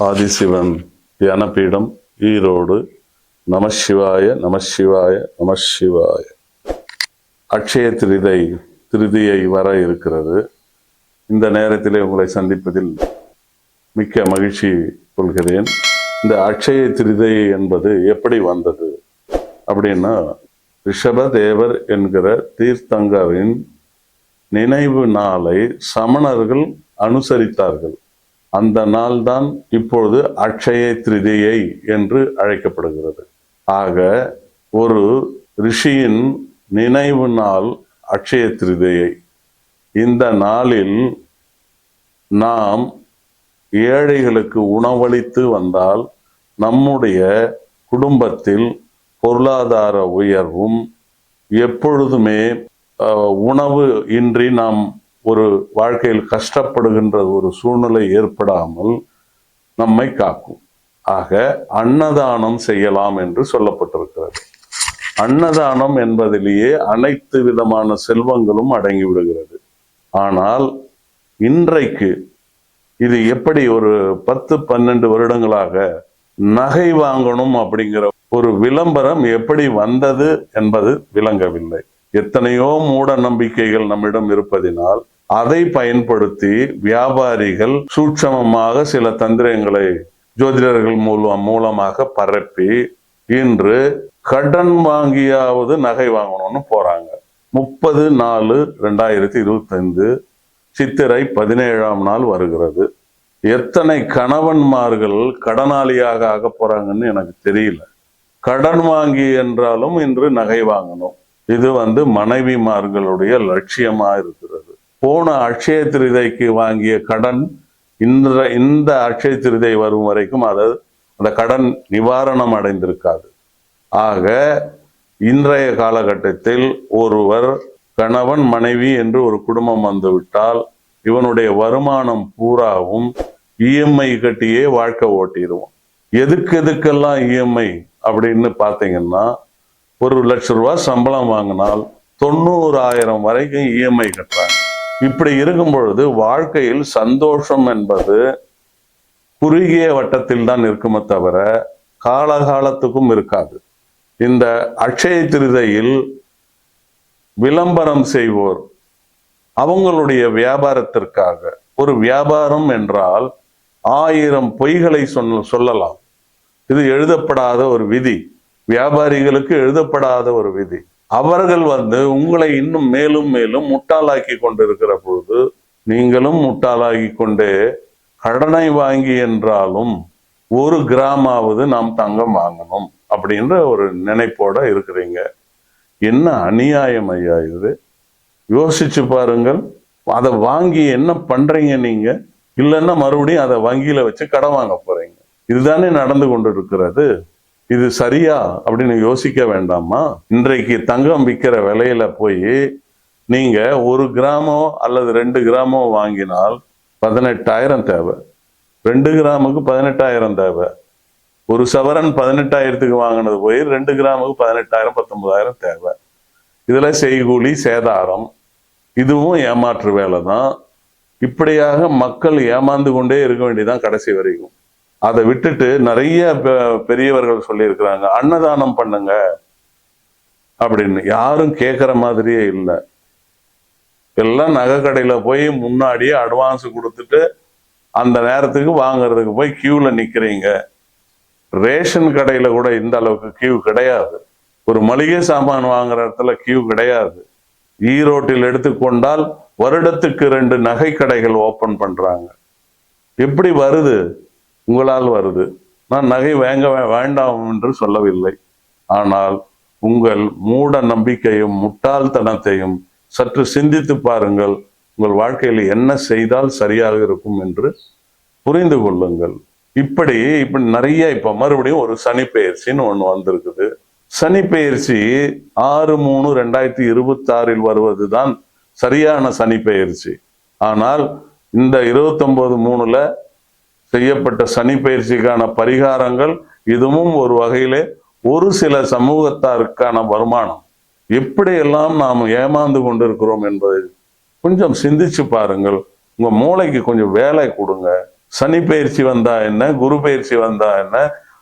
ஆதிசிவன் தியானபீடம் ஈரோடு நமசிவாய நமசிவாய நமசிவாய. அக்ஷய திருதை திருதியை வர இருக்கிறது. இந்த நேரத்திலே உங்களை சந்திப்பதில் மிக்க மகிழ்ச்சி கொள்கிறேன். இந்த அக்ஷய திருதை என்பது எப்படி வந்தது? அப்படின்னா ரிஷபதேவர் என்கிற தீர்த்தங்கரின் நினைவு நாளை சமணர்கள் அனுசரித்தார்கள். அந்த நாள்தான் இப்பொழுது அக்ஷய திருதியை என்று அழைக்கப்படுகிறது. ஆக ஒரு ரிஷியின் நினைவு நாள் அக்ஷய திருதியை. இந்த நாளில் நாம் ஏழைகளுக்கு உணவளித்து வந்தால் நம்முடைய குடும்பத்தில் பொருளாதார உயர்வும் எப்பொழுதுமே உணவு இன்றி நாம் ஒரு வாழ்க்கையில் கஷ்டப்படுகின்ற ஒரு சூழ்நிலை ஏற்படாமல் நம்மை காக்கும். ஆக அன்னதானம் செய்யலாம் என்று சொல்லப்பட்டிருக்கிறது. அன்னதானம் என்பதிலேயே அனைத்து விதமான செல்வங்களும் அடங்கி விடுகிறது ஆனால் இன்றைக்கு இது எப்படி ஒரு பத்து பன்னெண்டு வருடங்களாக நகை வாங்கணும் அப்படிங்கிற ஒரு விளம்பரம் எப்படி வந்தது என்பது விளங்கவில்லை. எத்தனையோ மூட நம்பிக்கைகள் நம்மிடம் இருப்பதினால் அதை பயன்படுத்தி வியாபாரிகள் சூட்சமமாக சில தந்திரங்களை ஜோதிடர்கள் மூலம் மூலமாக பரப்பி இன்று கடன் வாங்கியாவது நகை வாங்கணும்னு போறாங்க. முப்பது நாலு ரெண்டாயிரத்தி இருபத்தைந்து சித்திரை பதினேழாம் நாள் வருகிறது. எத்தனை கணவன்மார்கள் கடனாளியாக ஆக போறாங்கன்னு எனக்கு தெரியல. கடன் வாங்கி என்றாலும் இன்று நகை வாங்கணும். இது வந்து மனைவிமார்களுடைய லட்சியமா இருக்கிறது. போன அட்சய திருதைக்கு வாங்கிய கடன் இந்த இந்த அட்சய திருதை வரும் வரைக்கும் அது அந்த கடன் நிவாரணம் அடைந்திருக்காது. ஆக இன்றைய காலகட்டத்தில் ஒருவர் கணவன் மனைவி என்று ஒரு குடும்பம் வந்துவிட்டால் இவனுடைய வருமானம் பூராவும் இஎம்ஐ கட்டியே வாழ்க்கை ஓட்டிடுவோம். எதுக்கு எதுக்கெல்லாம் இஎம்ஐ அப்படின்னு பார்த்தீங்கன்னா ஒரு லட்ச ரூபாய் சம்பளம் வாங்கினால் தொண்ணூறாயிரம் வரைக்கும் இஎம்ஐ கட்டுறாங்க. இப்படி இருக்கும் பொழுது வாழ்க்கையில் சந்தோஷம் என்பது குறுகிய வட்டத்தில் தான் இருக்குமே தவிர காலகாலத்துக்கும் இருக்காது. இந்த அட்சய திருதையில் விளம்பரம் செய்வோர் அவங்களுடைய வியாபாரத்திற்காக ஒரு வியாபாரம் என்றால் ஆயிரம் பொய்களை சொன்ன சொல்லலாம். இது எழுதப்படாத ஒரு விதி. வியாபாரிகளுக்கு எழுதப்படாத ஒரு விதி. அவர்கள் வந்து உங்களை இன்னும் மேலும் மேலும் முட்டாளாக்கி கொண்டிருக்கிற பொழுது நீங்களும் முட்டாளாகி கொண்டே கடனை வாங்கி என்றாலும் ஒரு கிராமாவது நாம் தங்கம் வாங்கணும் அப்படின்ற ஒரு நினைப்போட இருக்கிறீங்க. என்ன அநியாயம் ஐயா இது? யோசிச்சு பாருங்கள். அதை வாங்கி என்ன பண்றீங்க நீங்க? இல்லைன்னா மறுபடியும் அதை வங்கியில வச்சு கடன் வாங்க போறீங்க. இதுதானே நடந்து கொண்டு இருக்கிறது இது சரியா அப்படின்னு யோசிக்க வேண்டாமா? இன்றைக்கு தங்கம் விற்கிற விலையில போய் நீங்க ஒரு கிராமோ அல்லது ரெண்டு கிராமோ வாங்கினால் பதினெட்டாயிரம் தேவை. ரெண்டு கிராமுக்கு பதினெட்டாயிரம் தேவை. ஒரு சவரன் பதினெட்டாயிரத்துக்கு வாங்கினது போய் ரெண்டு கிராமுக்கு பதினெட்டாயிரம் பத்தொன்பதாயிரம் தேவை. இதில் செய்கூலி சேதாரம் இதுவும் ஏமாற்று வேலை தான் இப்படியாக மக்கள் ஏமாந்து கொண்டே இருக்க வேண்டியதான் கடைசி வரைக்கும். அதை விட்டுட்டு நிறைய பெ- பெரியவர்கள் சொல்லியிருக்கிறாங்க அன்னதானம் பண்ணுங்க. அப்படின்னு. யாரும் கேட்குற மாதிரியே இல்லை. எல்லாம் நகை கடையில் போய் முன்னாடியே அட்வான்ஸ் கொடுத்துட்டு அந்த நேரத்துக்கு வாங்குறதுக்கு போய் கியூவில் நிக்கிறீங்க. ரேஷன் கடையில் கூட இந்த அளவுக்கு கியூ கிடையாது. ஒரு மளிகை சாமான் வாங்குற இடத்துல கியூ கிடையாது. ஈரோட்டில் எடுத்துக்கொண்டால் வருடத்துக்கு ரெண்டு நகை கடைகள் ஓப்பன் பண்ணுறாங்க எப்படி வருது? உங்களால் வருது. நான் நகை வாங்க வேண்டாம் என்று சொல்லவில்லை. ஆனால் உங்கள் மூட நம்பிக்கையும் முட்டாள்தனத்தையும் சற்று சிந்தித்து பாருங்கள். உங்கள் வாழ்க்கையில் என்ன செய்தால் சரியாக இருக்கும் என்று புரிந்து கொள்ளுங்கள். இப்படி இப்படி நிறைய இப்போ மறுபடியும் ஒரு சனி பயிற்சின்னு ஒன்று வந்திருக்குது. சனி பயிற்சி ஆறு மூணு ரெண்டாயிரத்தி இருபத்தாறில் வருவது வருவதுதான் சரியான சனி பயிற்சி ஆனால் இந்த இருபத்தொன்பது மூணுல செய்யப்பட்ட சனி பயிற்சிக்கான பரிகாரங்கள் இதுவும் ஒரு வகையிலே ஒரு சில சமூகத்தாருக்கான வருமானம். எப்படியெல்லாம் நாம் ஏமாந்து கொண்டிருக்கிறோம் என்பதை கொஞ்சம் சிந்திச்சு பாருங்கள். உங்க மூளைக்கு கொஞ்சம் வேலை கொடுங்க. சனி பயிற்சி வந்தா என்ன? குரு பயிற்சி வந்தா என்ன?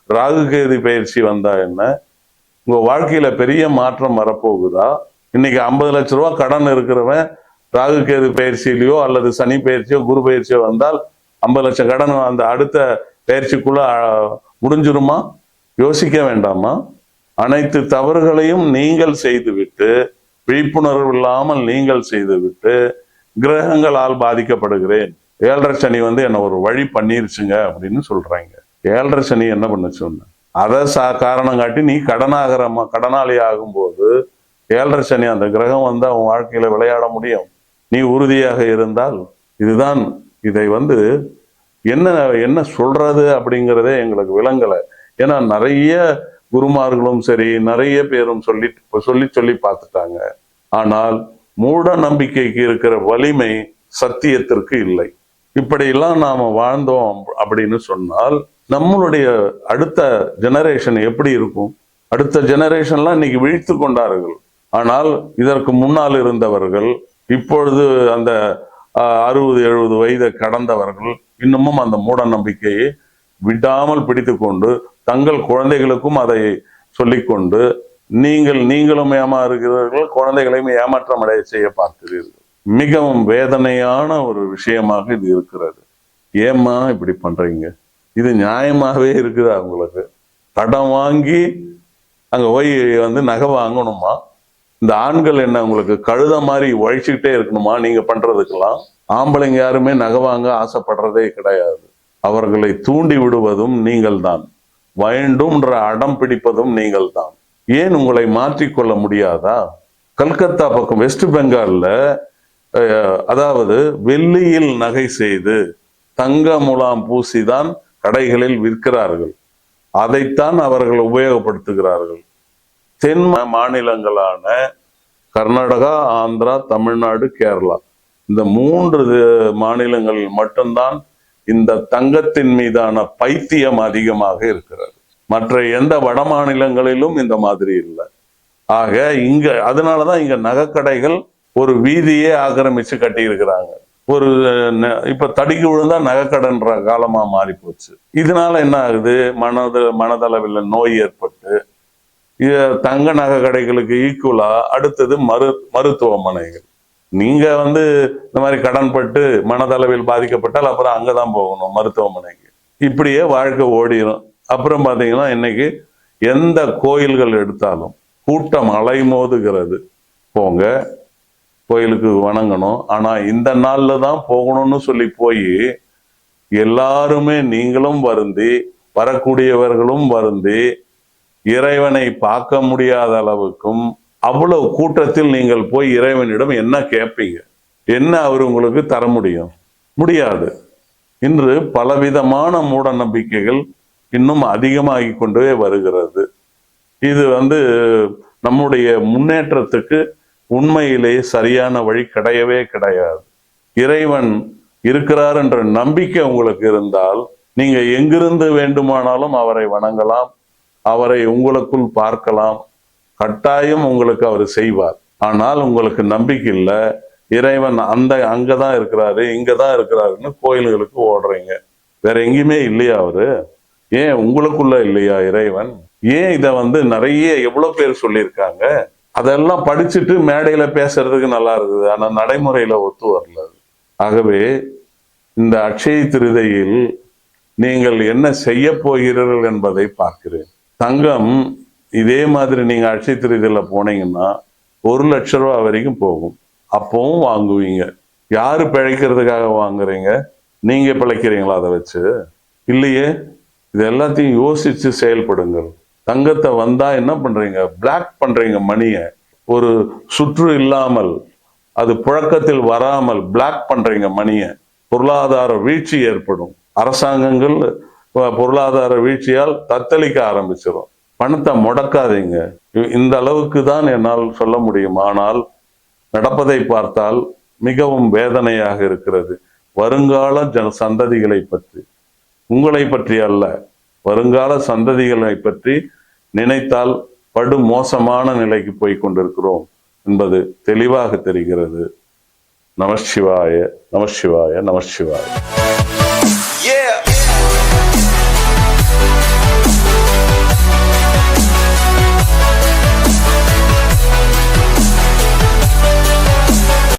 ராகு கேது பயிற்சி வந்தா என்ன? உங்க வாழ்க்கையில பெரிய மாற்றம் வரப்போகுதா? இன்னைக்கு ஐம்பது லட்ச ரூபா கடன் இருக்கிறவன் ராகு கேது பயிற்சியிலையோ அல்லது சனி பயிற்சியோ குரு பயிற்சியோ வந்தால் ஐம்பது லட்சம் கடன் அந்த அடுத்த பயிற்சிக்குள்ள முடிஞ்சிருமா? யோசிக்க வேண்டாமா? அனைத்து தவறுகளையும் நீங்கள் செய்துவிட்டு விழிப்புணர்வு இல்லாமல் நீங்கள் செய்துவிட்டு கிரகங்களால் பாதிக்கப்படுகிறேன். ஏழரை சனி வந்து என்னை ஒரு வழி பண்ணிருச்சுங்க அப்படின்னு சொல்றாங்க. ஏழரை சனி என்ன பண்ணுச்சு ஒன்று அதை சா காரணம் காட்டி நீ கடனாகிற கடனாளி ஆகும்போது ஏழரை சனி அந்த கிரகம் வந்து அவன் வாழ்க்கையில விளையாட முடியும். நீ உறுதியாக இருந்தால் இதுதான் இதை வந்து என்ன என்ன சொல்றது அப்படிங்கிறதே எங்களுக்கு விளங்கலை. ஏன்னா நிறைய குருமார்களும் சரி நிறைய பேரும் சொல்லி சொல்லி சொல்லி பார்த்துட்டாங்க. ஆனால் மூட நம்பிக்கைக்கு இருக்கிற வலிமை சத்தியத்திற்கு இல்லை. இப்படியெல்லாம் நாம வாழ்ந்தோம் அப்படின்னு சொன்னால் நம்மளுடைய அடுத்த ஜெனரேஷன் எப்படி இருக்கும்? அடுத்த ஜெனரேஷன்லாம் இன்னைக்கு விழித்து கொண்டார்கள். ஆனால் இதற்கு முன்னால் இருந்தவர்கள் இப்பொழுது அந்த அறுபது எழுபது வயதை கடந்தவர்கள் இன்னமும் அந்த மூட நம்பிக்கையை விடாமல் பிடித்து கொண்டு தங்கள் குழந்தைகளுக்கும் அதை சொல்லிக்கொண்டு நீங்கள் நீங்களும் ஏமாறுகிறீர்கள் குழந்தைகளையும் ஏமாற்றம் அடைய செய்ய பார்க்கிறீர்கள். மிகவும் வேதனையான ஒரு விஷயமாக இது இருக்கிறது. ஏம்மா இப்படி பண்றீங்க? இது நியாயமாகவே இருக்குதா உங்களுக்கு? கடன் வாங்கி அங்க போய் வந்து நகை வாங்கணுமா? இந்த ஆண்கள் என்ன உங்களுக்கு கழுத மாதிரி உழைச்சிக்கிட்டே இருக்கணுமா? நீங்க பண்றதுக்கெல்லாம் ஆம்பளைங்க யாருமே நகை வாங்க ஆசைப்படுறதே கிடையாது. அவர்களை தூண்டி விடுவதும் நீங்கள்தான். வேண்டும்ன்ற அடம் பிடிப்பதும் நீங்கள்தான். ஏன் உங்களை மாற்றிக்கொள்ள முடியாதா? கல்கத்தா பக்கம் வெஸ்ட் பெங்கால்ல அதாவது வெள்ளியில் நகை செய்து தங்க முலாம் பூசிதான் கடைகளில் விற்கிறார்கள். அதைத்தான் அவர்கள் உபயோகப்படுத்துகிறார்கள். தென் மாநிலங்களான கர்நாடகா ஆந்திரா தமிழ்நாடு கேரளா. இந்த மூன்று மாநிலங்களில் மட்டும்தான் இந்த தங்கத்தின் மீதான பைத்தியம் அதிகமாக இருக்கிறது. மற்ற எந்த வட மாநிலங்களிலும் இந்த மாதிரி இல்லை. ஆக இங்க அதனாலதான் இங்க நகைக்கடைகள் ஒரு வீதியே ஆக்கிரமிச்சு கட்டி இருக்கிறாங்க ஒரு இப்ப தடுக்கி விழுந்தா நகைக்கடைன்ற காலமா மாறி போச்சு இதனால என்ன ஆகுது? மனது மனதளவில் நோய் ஏற்பட்டு தங்க நகை கடைகளுக்கு ஈக்குவலா அடுத்தது மரு மருத்துவமனைகள். நீங்க வந்து இந்த மாதிரி கடன்பட்டு மனதளவில் பாதிக்கப்பட்டால் அப்புறம் அங்கதான் போகணும் மருத்துவமனைக்கு. இப்படியே வாழ்க்கை ஓடிரும். அப்புறம் பாத்தீங்கன்னா இன்னைக்கு எந்த கோயில்கள் எடுத்தாலும் கூட்டம் அலைமோதுகிறது. போங்க கோயிலுக்கு வணங்கணும். ஆனா இந்த நாள்ல தான் போகணும்னு சொல்லி போய் எல்லாருமே நீங்களும் வருந்தி வரக்கூடியவர்களும் வருந்தி இறைவனை பார்க்க முடியாத அளவுக்கும் அவ்வளவு கூட்டத்தில் நீங்கள் போய் இறைவனிடம் என்ன கேட்பீங்க? என்ன அவர் உங்களுக்கு தர முடியும்? முடியாது. இன்று பலவிதமான மூட நம்பிக்கைகள் இன்னும் அதிகமாகி கொண்டே வருகிறது. இது வந்து நம்முடைய முன்னேற்றத்துக்கு உண்மையிலேயே சரியான வழி கிடையவே கிடையாது. இறைவன் இருக்கிறார் என்ற நம்பிக்கை உங்களுக்கு இருந்தால் நீங்க எங்கிருந்து வேண்டுமானாலும் அவரை வணங்கலாம். அவரை உங்களுக்குள் பார்க்கலாம். கட்டாயம் உங்களுக்கு அவர் செய்வார். ஆனால் உங்களுக்கு நம்பிக்கை இல்லை. இறைவன் அந்த அங்கதான் இருக்கிறாரு இங்கதான் இருக்கிறாருன்னு கோயில்களுக்கு ஓடுறீங்க. வேற எங்கேயுமே இல்லையா அவரு? ஏன் உங்களுக்குள்ள இல்லையா இறைவன்? ஏன் இத வந்து நிறைய எவ்வளவு பேர் சொல்லியிருக்காங்க? அதெல்லாம் படிச்சுட்டு மேடையில பேசுறதுக்கு நல்லா இருக்குது. ஆனால் நடைமுறையில ஒத்து வரல. ஆகவே இந்த அக்ஷய திருதையில் நீங்கள் என்ன செய்ய போகிறீர்கள் என்பதை பார்க்கிறேன். தங்கம் இதே மாதிரி நீங்கள் அக்ஷய இதில் போனீங்கன்னா ஒரு லட்ச ரூபா வரைக்கும் போகும். அப்பவும் வாங்குவீங்க. யாரு பிழைக்கிறதுக்காக வாங்குறீங்க? நீங்க பிழைக்கிறீங்களா அதை வச்சு? இல்லையே. இது எல்லாத்தையும் யோசிச்சு செயல்படுங்கள். தங்கத்தை வந்தா என்ன பண்றீங்க? பிளாக் பண்றீங்க மணியை. ஒரு சுற்று இல்லாமல் அது புழக்கத்தில் வராமல் பிளாக் பண்றீங்க மணியை. பொருளாதார வீழ்ச்சி ஏற்படும். அரசாங்கங்கள் பொருளாதார வீழ்ச்சியால் தத்தளிக்க ஆரம்பிச்சிடும் பணத்தை முடக்காதீங்க. இந்த அளவுக்கு தான் என்னால் சொல்ல முடியும். ஆனால் நடப்பதை பார்த்தால் மிகவும் வேதனையாக இருக்கிறது. வருங்கால ஜன சந்ததிகளை பற்றி. உங்களை பற்றி அல்ல. வருங்கால சந்ததிகளை பற்றி நினைத்தால் படு மோசமான நிலைக்கு போய் கொண்டிருக்கிறோம் என்பது தெளிவாக தெரிகிறது. நமசிவாய நமசிவாய நமசிவாய